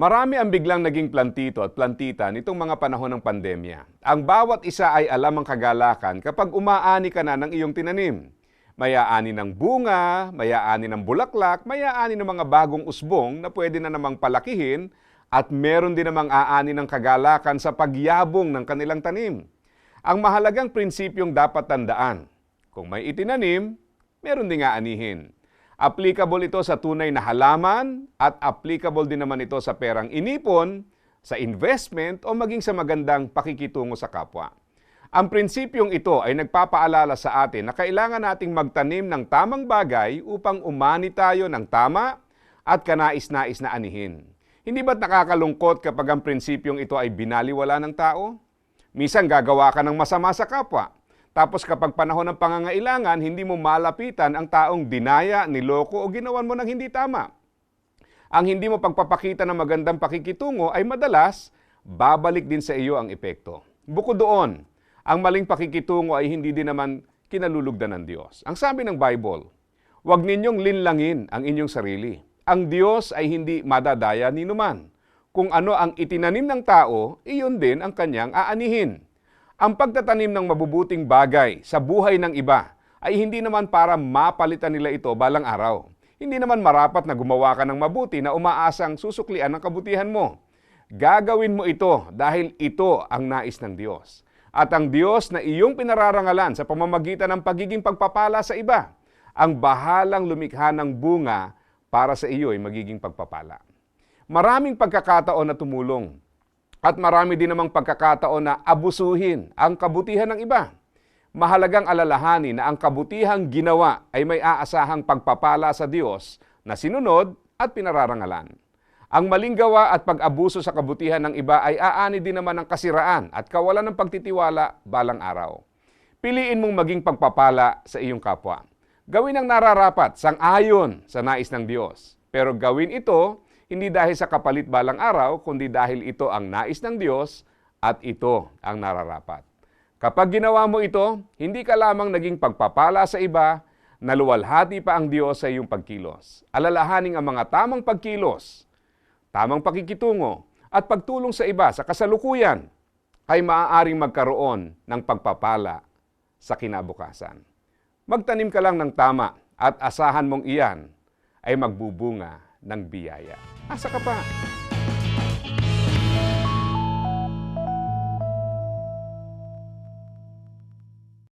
Marami ang biglang naging plantito at plantita nitong mga panahon ng pandemya. Ang bawat isa ay alam ang kagalakan kapag umaani ka na ng iyong tinanim. Mayaani ng bunga, mayaani ng bulaklak, mayaani ng mga bagong usbong na pwede na namang palakihin at meron din namang aani ng kagalakan sa pagyabong ng kanilang tanim. Ang mahalagang prinsipyong dapat tandaan, kung may itinanim, meron din aanihin. Applicable ito sa tunay na halaman at applicable din naman ito sa perang inipon, sa investment o maging sa magandang pakikitungo sa kapwa. Ang prinsipyong ito ay nagpapaalala sa atin na kailangan nating magtanim ng tamang bagay upang umani tayo ng tama at kanais-nais na anihin. Hindi ba't nakakalungkot kapag ang prinsipyong ito ay binaliwala ng tao? Minsan gagawa ka ng masama sa kapwa, tapos kapag panahon ng pangangailangan, hindi mo malapitan ang taong dinaya, niloko o ginawan mo ng hindi tama. Ang hindi mo pagpapakita ng magandang pakikitungo ay madalas babalik din sa iyo ang epekto. Bukod doon, ang maling pakikitungo ay hindi din naman kinalulugdan ng Diyos. Ang sabi ng Bible, huwag ninyong linlangin ang inyong sarili. Ang Diyos ay hindi madadaya ni numan. Kung ano ang itinanim ng tao, iyon din ang kanyang aanihin. Ang pagtatanim ng mabubuting bagay sa buhay ng iba ay hindi naman para mapalitan nila ito balang araw. Hindi naman marapat na gumawa ka ng mabuti na umaasang susuklian ang kabutihan mo. Gagawin mo ito dahil ito ang nais ng Diyos. At ang Diyos na iyong pinararangalan sa pamamagitan ng pagiging pagpapala sa iba, ang bahalang lumikha ng bunga para sa iyo ay magiging pagpapala. Maraming pagkakataon na tumulong at marami din namang pagkakataon na abusuhin ang kabutihan ng iba. Mahalagang alalahanin na ang kabutihang ginawa ay may aasahang pagpapala sa Diyos na sinunod at pinararangalan. Ang maling gawa at pag-abuso sa kabutihan ng iba ay aani din naman ng kasiraan at kawalan ng pagtitiwala balang araw. Piliin mong maging pagpapala sa iyong kapwa. Gawin ang nararapat sang-ayon sa nais ng Diyos. Pero gawin ito hindi dahil sa kapalit balang araw, kundi dahil ito ang nais ng Diyos at ito ang nararapat. Kapag ginawa mo ito, hindi ka lamang naging pagpapala sa iba, naluwalhati pa ang Diyos sa iyong pagkilos. Alalahaning ang mga tamang pagkilos, tamang pakikitungo, at pagtulong sa iba sa kasalukuyan ay maaaring magkaroon ng pagpapala sa kinabukasan. Magtanim ka lang ng tama at asahan mong iyan ay magbubunga ng biyaya. Asa ka pa?